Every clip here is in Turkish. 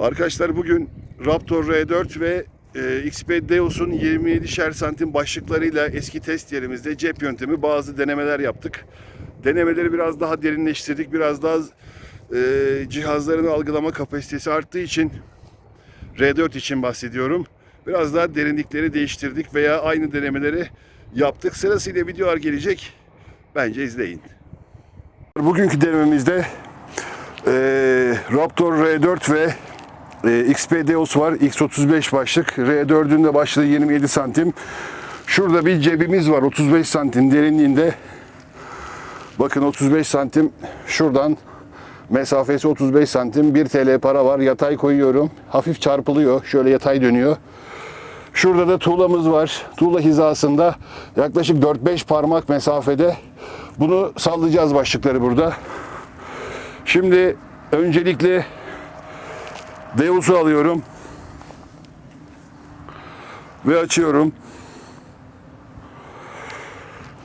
Arkadaşlar bugün Raptor R4 ve e, XP Deus'un 27'şer santim başlıklarıyla eski test yerimizde cep yöntemi bazı denemeler yaptık. Denemeleri biraz daha derinleştirdik. Biraz daha e, cihazların algılama kapasitesi arttığı için R4 için bahsediyorum. Biraz daha derinlikleri değiştirdik veya aynı denemeleri yaptık. Sırasıyla videolar gelecek. Bence izleyin. Bugünkü denememizde e, Raptor R4 ve e, XP Deus var. X35 başlık. R4'ün de başlığı 27 santim. Şurada bir cebimiz var 35 santim derinliğinde. Bakın 35 santim şuradan mesafesi 35 santim 1 TL para var. Yatay koyuyorum. Hafif çarpılıyor. Şöyle yatay dönüyor. Şurada da tuğlamız var. Tuğla hizasında yaklaşık 4-5 parmak mesafede. Bunu sallayacağız başlıkları burada. Şimdi öncelikle Deus'u alıyorum. Ve açıyorum.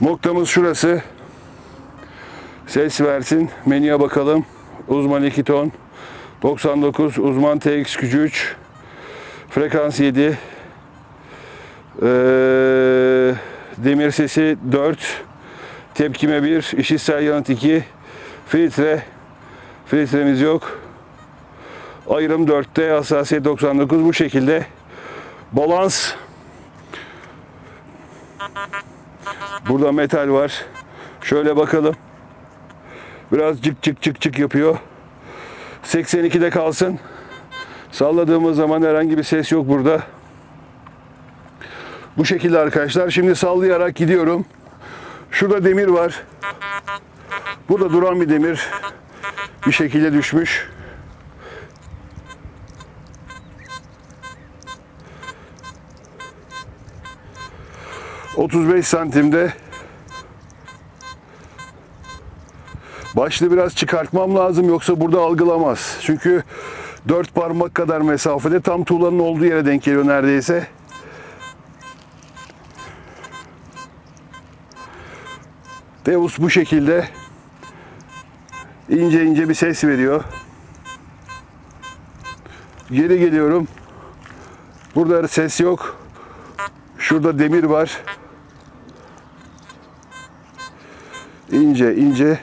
Noktamız şurası. Ses versin. Menüye bakalım. Uzman 2 ton. 99. Uzman TX gücü 3. Frekans 7. Ee, demir sesi 4. Tepkime 1. İşitsel yanıt 2. Filtre. Filtremiz yok. Ayrım 4'te, hassasiyet 99 bu şekilde. Balans. Burada metal var. Şöyle bakalım. Biraz cık cık cık cık yapıyor. 82'de kalsın. Salladığımız zaman herhangi bir ses yok burada. Bu şekilde arkadaşlar. Şimdi sallayarak gidiyorum. Şurada demir var. Burada duran bir demir. Bir şekilde düşmüş. ...35 santimde... ...başlı biraz çıkartmam lazım... ...yoksa burada algılamaz. Çünkü... ...dört parmak kadar mesafede... ...tam tuğlanın olduğu yere denk geliyor neredeyse... Deus bu şekilde ince ince bir ses veriyor. Geri geliyorum. Burada ses yok. Şurada demir var. İnce ince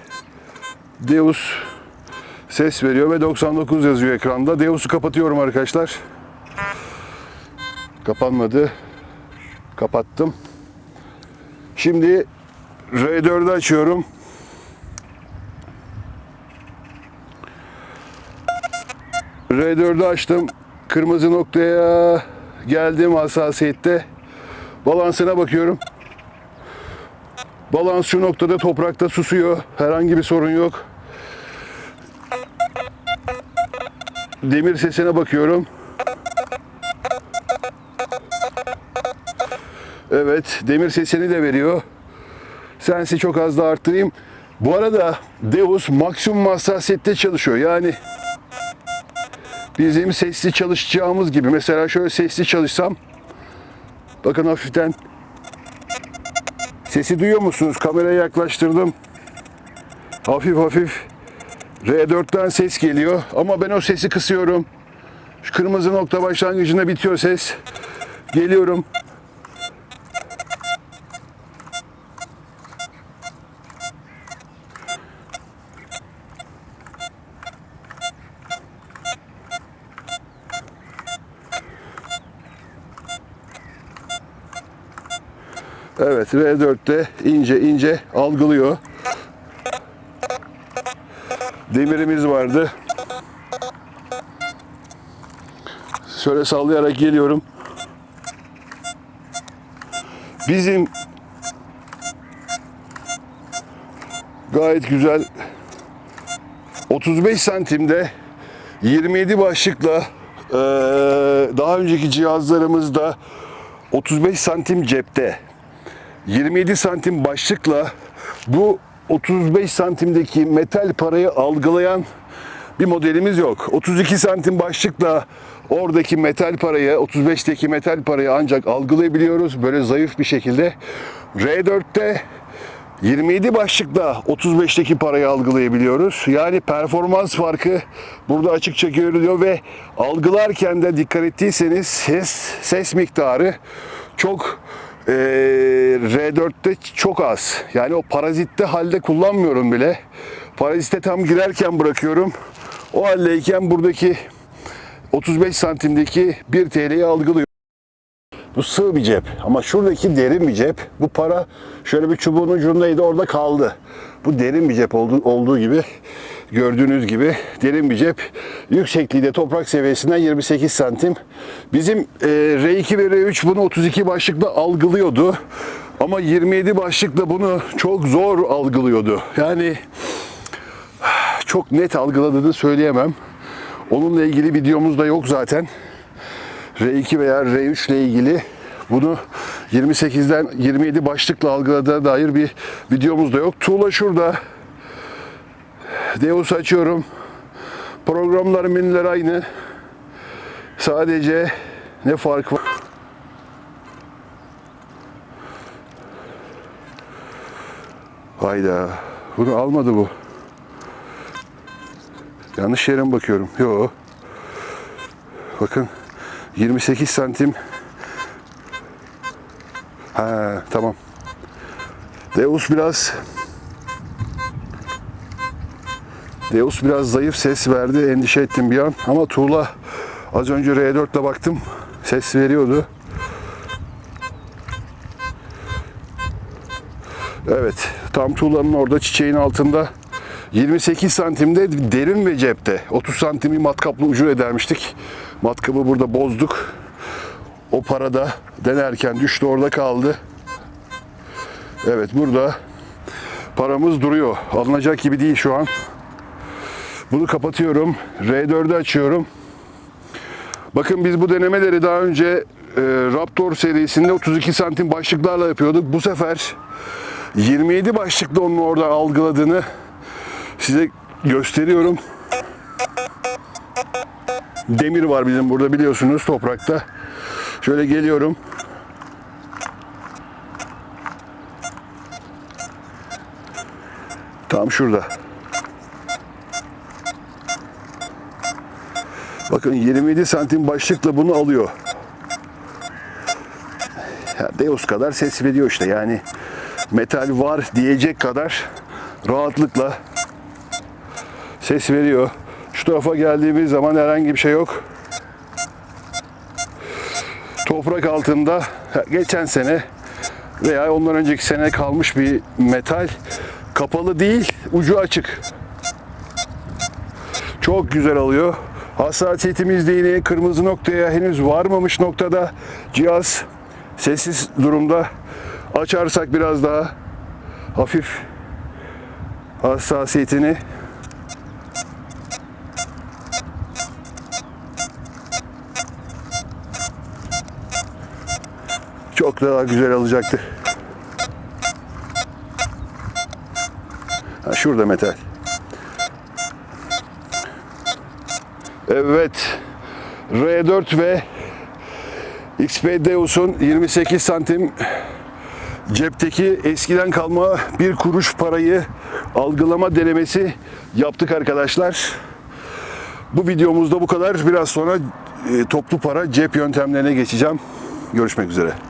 Deus ses veriyor ve 99 yazıyor ekranda. Deus'u kapatıyorum arkadaşlar. Kapanmadı. Kapattım. Şimdi R4'ü açıyorum. R4'ü açtım. Kırmızı noktaya geldim hassasiyette. Balansına bakıyorum. Balans şu noktada toprakta susuyor. Herhangi bir sorun yok. Demir sesine bakıyorum. Evet, demir sesini de veriyor. Sensi çok az da arttırayım. Bu arada Deus maksimum hassasiyette çalışıyor. Yani bizim sesli çalışacağımız gibi. Mesela şöyle sesli çalışsam bakın hafiften sesi duyuyor musunuz? Kameraya yaklaştırdım. Hafif hafif R4'ten ses geliyor ama ben o sesi kısıyorum. Şu kırmızı nokta başlangıcında bitiyor ses. Geliyorum. Evet R4'te ince ince algılıyor. Demirimiz vardı. Şöyle sallayarak geliyorum. Bizim gayet güzel 35 santimde 27 başlıkla daha önceki cihazlarımızda 35 santim cepte 27 santim başlıkla bu 35 santimdeki metal parayı algılayan bir modelimiz yok. 32 santim başlıkla oradaki metal parayı, 35'teki metal parayı ancak algılayabiliyoruz böyle zayıf bir şekilde. R4'te 27 başlıkla 35'teki parayı algılayabiliyoruz. Yani performans farkı burada açıkça görülüyor ve algılarken de dikkat ettiyseniz ses, ses miktarı çok eee, R4'te çok az. Yani o parazitte halde kullanmıyorum bile. Parazite tam girerken bırakıyorum. O haldeyken buradaki 35 santimdeki 1 TL'yi algılıyor. Bu sığ bir cep ama şuradaki derin bir cep. Bu para şöyle bir çubuğun ucundaydı orada kaldı. Bu derin bir cep olduğu, olduğu gibi gördüğünüz gibi derin bir cep. Yüksekliği de toprak seviyesinden 28 santim. Bizim e, R2 ve R3 bunu 32 başlıkla algılıyordu. Ama 27 başlıkla bunu çok zor algılıyordu. Yani çok net algıladığını söyleyemem. Onunla ilgili videomuz da yok zaten. R2 veya R3 ile ilgili bunu 28'den 27 başlıkla algıladığına dair bir videomuz da yok. Tuğla şurada. Deus açıyorum. Programlar menüler aynı. Sadece ne fark var? Hayda. Bunu almadı bu. Yanlış yere mi bakıyorum? Yok. Bakın 28 santim. Ha tamam. Deus biraz Deus biraz zayıf ses verdi. Endişe ettim bir an. Ama tuğla az önce R4 ile baktım. Ses veriyordu. Evet. Tam tuğlanın orada çiçeğin altında 28 santimde derin ve cepte. 30 santimi matkapla ucu edermiştik. Matkabı burada bozduk. O para da denerken düştü orada kaldı. Evet burada paramız duruyor. Alınacak gibi değil şu an. Bunu kapatıyorum. R4'ü açıyorum. Bakın biz bu denemeleri daha önce e, Raptor serisinde 32 santim başlıklarla yapıyorduk. Bu sefer 27 başlıkla onun orada algıladığını size gösteriyorum. Demir var bizim burada biliyorsunuz toprakta. Şöyle geliyorum. Tam şurada. Bakın 27 santim başlıkla bunu alıyor. Deus kadar ses veriyor işte yani metal var diyecek kadar rahatlıkla ses veriyor. Şu tarafa geldiğimiz zaman herhangi bir şey yok. Toprak altında geçen sene veya ondan önceki sene kalmış bir metal kapalı değil, ucu açık. Çok güzel alıyor. Hassasiyetimiz de yine kırmızı noktaya henüz varmamış noktada cihaz sessiz durumda. Açarsak biraz daha hafif hassasiyetini çok daha güzel alacaktı. Ha, şurada metal. Evet. R4 ve XP Deus'un 28 santim cepteki eskiden kalma bir kuruş parayı algılama denemesi yaptık arkadaşlar. Bu videomuzda bu kadar. Biraz sonra e, toplu para cep yöntemlerine geçeceğim. Görüşmek üzere.